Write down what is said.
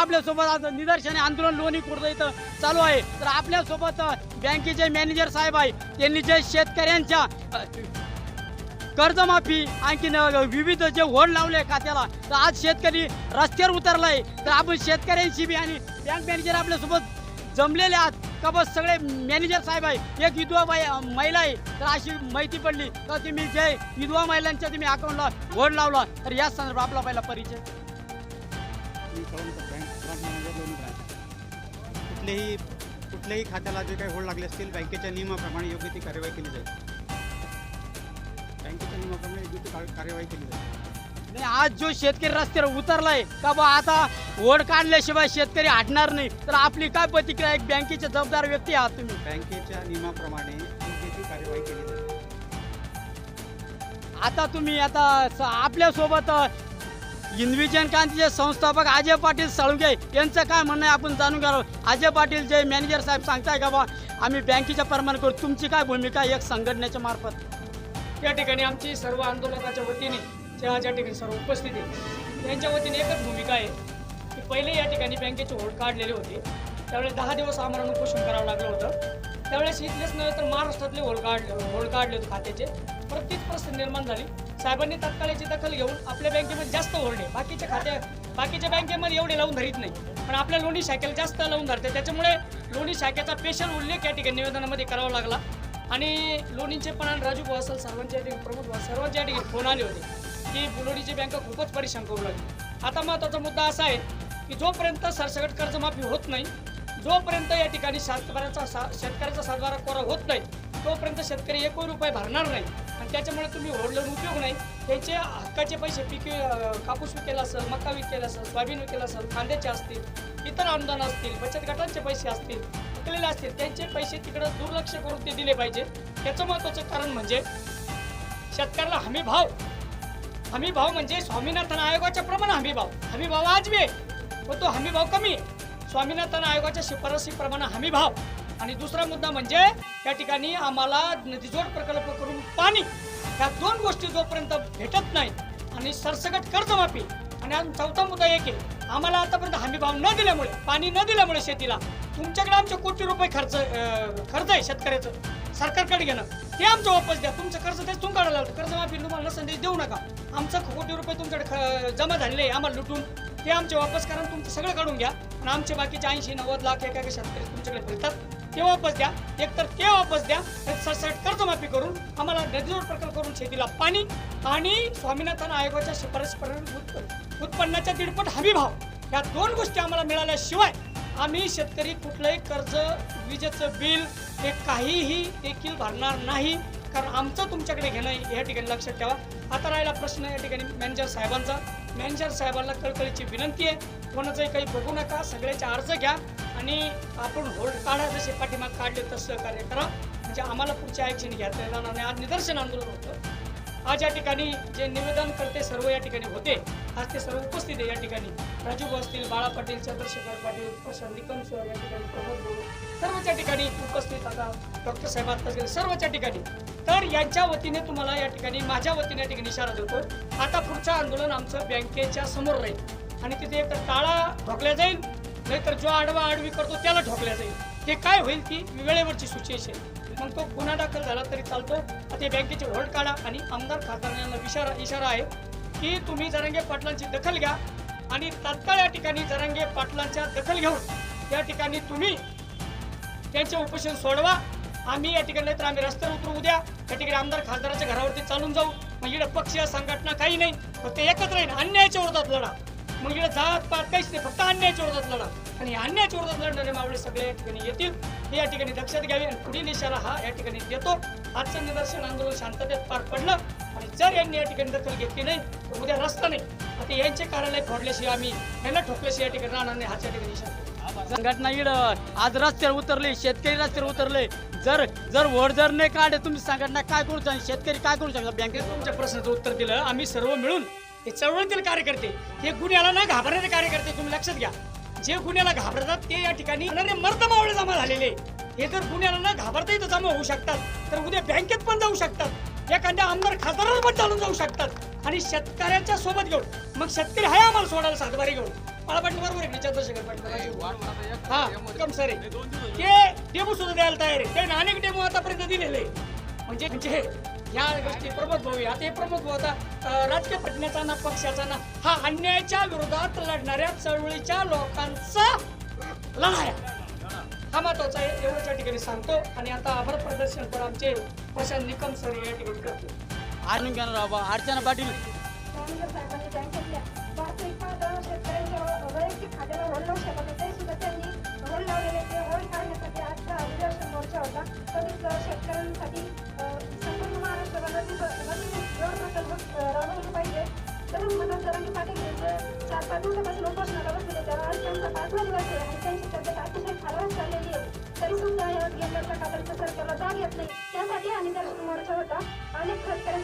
आपल्यासोबत आज निदर्शने आंदोलन लोणी खुर्द इथं चालू आहे. तर आपल्यासोबत बँकेचे मॅनेजर साहेब आहे त्यांनी जे शेतकऱ्यांच्या कर्जमाफी आणखीन विविध जे होड लावले खात्याला तर आज शेतकरी रस्त्यावर उतरलाय. तर आपण शेतकऱ्यांशी बी आणि बँक मॅनेजर आपल्यासोबत जमलेले आहात. का बस सगळे मॅनेजर साहेब आहे एक विधवा बाई महिला आहे. तर अशी माहिती पडली तर तुम्ही जे विधवा महिलांच्या तुम्ही अकाउंटला होड लावला. तर या संदर्भात आपला पहिला परिचय. Bank branch manager Loni branch कुठल्याही कुठल्याही खात्याला जे काही होड लागले असतील बँकेच्या नियमाप्रमाणे योग्य ती कार्यवाही केली जाईल. बँकेच्या नियमाप्रमाणे योग्य ती कार- कार्यवाही केली जाईल. नाही आज जो शेतकरी रस्त्यावर उतरलाय का बा आता होड काढल्याशिवाय शेतकरी हटणार नाही? तर आपली काय प्रतिक्रिया? एक बँकेचे जबाबदार व्यक्ती आहात तुम्ही. बँकेच्या नियमाप्रमाणे योग्य ती कार्यवाही केली जाईल. आता तुम्ही आता स- आपल्यासोबत अ, इंद्विजन क्रांतीचे संस्थापक अजय पाटील साळुंगे यांचं काय म्हणणं आहे आपण जाणून घ्यावं अजय पाटील जे मॅनेजर साहेब सांगताय का बा आम्ही बँकेच्या प्रमाण करू. तुमची काय भूमिका एक संघटनेच्या मार्फत? या ठिकाणी आमची सर्व आंदोलकाच्या वतीने ज्या ज्या ठिकाणी सर्व उपस्थित आहे त्यांच्या वतीने एकच भूमिका आहे की पहिले या ठिकाणी बँकेचे होळ काढलेले होते. त्यावेळेस दहा दिवस आम्हाला उपोषण करावं लागलं होतं. त्यावेळेस इथलेच नव्हे तर महाराष्ट्रातले होळ काढले होल काढले होते खात्याचे. परत तीच परिस्थिती निर्माण झाली. साहेबांनी तात्काळ याची दखल घेऊन आपल्या बँकेमध्ये जास्त ओरडे बाकीच्या खात्या बाकीच्या बँकेमध्ये एवढे लावून धरीत नाही. पण आपल्या लोणी शाखेला जास्त लावून धरते. त्याच्यामुळे लोणी शाखेचा स्पेशल उल्लेख या ठिकाणी निवेदनामध्ये करावा लागला. आणि लोणीचे पण आणि राजू भाऊ सर्वांच्या या ठिकाणी प्रमुख भाऊ सर्वांच्या या ठिकाणी फोन आले होते की लोणीची बँक खूपच परेशान करू लागली. आता महत्त्वाचा मुद्दा असा आहे की जोपर्यंत सरसकट कर्जमाफी होत नाही जोपर्यंत या ठिकाणी शेतकऱ्याचा सा शेतकऱ्याचा सातबारा कोरा होत नाही तोपर्यंत शेतकरी एकही रुपये भरणार नाही. आणि त्याच्यामुळे तुम्ही ओढलं उपयोग नाही. त्याचे हक्काचे पैसे पीक कापूस विकेला असेल मका विकेला असेल सोयाबीन विकेला असेल कांद्याचे असतील इतर अनुदान असतील बचत गटांचे पैसे असतील थकलेले असतील त्यांचे पैसे तिकडं दुर्लक्ष करून ते दिले पाहिजे. त्याचं महत्त्वाचं कारण म्हणजे शेतकऱ्याला हमी भाव हमी भाव म्हणजे स्वामीनाथन आयोगाच्या प्रमाणे हमी भाव हमी भाव वाजवी आहे पण तो हमी भाव कमी आहे. स्वामीनाथन आयोगाच्या शिफारसीप्रमाणे हमी भाव आणि दुसरा मुद्दा म्हणजे त्या ठिकाणी आम्हाला नदीजोड प्रकल्प करून पाणी या दोन गोष्टी जोपर्यंत भेटत नाही आणि सरसकट कर्जमाफी आणि अजून चौथा मुद्दा एक आहे आम्हाला आतापर्यंत हमी भाव न दिल्यामुळे पाणी न दिल्यामुळे शेतीला तुमच्याकडे आमचे कोटी रुपये खर्च खर्च आहे शेतकऱ्याचं. सरकारकडे घेणं. ते आमचं वापस द्या. तुमचं कर्ज तेच तुम काढायला लागतं कर्जमाफी तुम्हाला संदेश देऊ नका. आमचं कोटी रुपये तुमच्याकडे ख- जमा झालेले आहे आम्हाला लुटून. ते आमचे वापस करा तुमचं सगळं काढून घ्या. आणि आमचे बाकीचे ऐंशी नव्वद लाख एका एका शेतकरी तुमच्याकडे फिरतात. ते वापस द्या. एकतर ते वापस द्या. नाहीतर कर्जमाफी करून आम्हाला नदीजोड प्रकल्प करून शेतीला पाणी आणि स्वामीनाथन आयोगाच्या शिफारसीप्रमाणे उत्पन्न उत्पन्नाच्या दीडपट हमी भाव या दोन गोष्टी आम्हाला मिळाल्याशिवाय आम्ही शेतकरी कुठलंही कर्ज विजेचं बिल हे काहीही देखील भरणार नाही. कारण आमचं तुमच्याकडे घेणं या ठिकाणी लक्षात ठेवा. आता राहिला प्रश्न या ठिकाणी मॅनेजर साहेबांचा. मॅनेजर साहेबांना कळकळीची विनंती आहे. कोणाचंही काही बघू नका. सगळ्याचे अर्ज घ्या आणि आपण होल्ड काढा. जसे पाठीमाग काढले तसं कार्य करा. म्हणजे आम्हाला पुढच्या ॲक्शन घेता येणार नाही. आज निदर्शन आंदोलन होतं. आज या ठिकाणी जे निवेदन करते सर्व या ठिकाणी होते आज ते सर्व उपस्थित आहे या ठिकाणी. राजू असतील बाळा पाटील चंद्रशेखर पाटील प्रशांत निकम सर या ठिकाणी प्रमोद सर्वच्या ठिकाणी उपस्थित आता डॉक्टर साहेब आता सर्वच्या ठिकाणी. तर यांच्या वतीने तुम्हाला या ठिकाणी माझ्या वतीने या ठिकाणी इशारा देतो. आता पुढचं आंदोलन आमचं बँकेच्या समोर राहील. आणि तिथे एक टाळा ठोकल्या जाईल नाहीतर जो आडवा आडवी करतो त्याला ठोकल्या जाईल. हे काय होईल ती वेळेवरची सिच्युएशन मग तो गुन्हा दाखल झाला तरी चालतो. ते बँकेचे होल्ड काढा आणि आमदार खासदारांना इशारा इशारा आहे की तुम्ही जरांगे पाटलांची दखल घ्या आणि तात्काळ या ठिकाणी जरांगे पाटलांच्या दखल घेऊन या ठिकाणी तुम्ही त्यांचे उपोषण सोडवा. आम्ही या ठिकाणी तर आम्ही रस्त्यावर उतरू उद्या. या ठिकाणी आमदार खासदाराच्या घरावरती चालून जाऊ. म्हणजे पक्षीय संघटना काही नाही. फक्त एकत्र राहील अन्यायाच्या विरोधात लढा. मग इकडे जात पात काहीच नाही फक्त अन्यायाच्या विरोधात लढा. आणि या अन्यायाच्या विरोधात लढणारे मावळे सगळे या ठिकाणी येतील. हे या ठिकाणी लक्षात घ्यावे आणि पुढील इशारा हा या ठिकाणी देतो. आजचं निदर्शन आंदोलन शांततेत पार पडलं. आणि जर यांनी या ठिकाणी दखल घेतली नाही तर उद्या रस्ता नाही. आता यांचे कार्यालय फोडल्याशिवाय आम्ही यांना ठोकल्याशिवाय या ठिकाणी राहणार नाही. हाच्या ठिकाणी इशारा. देतो. संघटना इड आज रस्त्यावर उतरले शेतकरी रस्त्यावर उतरले. जर जर वोट जर नाही काढे तुम्ही संघटना काय करू शकता? शेतकरी काय करू शकता? बँकेत तुमच्या प्रश्नाचं उत्तर दिलं. आम्ही सर्व मिळून हे चळवळीतील कार्यकर्ते हे गुन्ह्याला न घाबरणारे कार्यकर्ते तुम्ही लक्षात घ्या. जे गुन्ह्याला घाबरतात ते या ठिकाणी मर्द मावळे जमा झालेले हे जर गुन्ह्याला न घाबरता इथं जमा होऊ शकतात तर उद्या बँकेत पण जाऊ शकतात एखाद्या आमदार खासदारावर पण चालून जाऊ शकतात आणि शेतकऱ्यांच्या सोबत घेऊन मग शेतकरी आहे आम्हाला सोडायला सातबारी घेऊन. पाटील बरोबर आहे चंद्रशेखर पाटील हा कम सर ते डेमो सुद्धा द्यायला तयार आहे. त्याने अनेक डेमो आतापर्यंत दिलेले म्हणजे म्हणजे ह्या गोष्टी प्रमोद भाऊ. आता हे प्रमोद भाऊ आता राजकीय पटण्याचा ना पक्षाचा ना हा अन्यायाच्या विरोधात लढणाऱ्या चळवळीच्या लोकांचा लढा आहे हा महत्त्वाचा आहे एवढंच या ठिकाणी सांगतो. आणि आता आभार प्रदर्शन पण आमचे प्रशांत निकम सर या ठिकाणी करतो घेणार बाबा अर्चना पाटील. त्यानंतर राबवलं पाहिजे. तरुण मतदारांनी पाटील यांचं चार पाच दिवसापासून उपोषणाला बसले त्यावर आहे आणि त्यांची तब्येत अतिशय खालावत आहे तरी सुद्धा या केंद्र सरकारला जाग येत नाही त्यासाठी हा निदर्शन मोर्चा होता अनेक शेतकऱ्यांना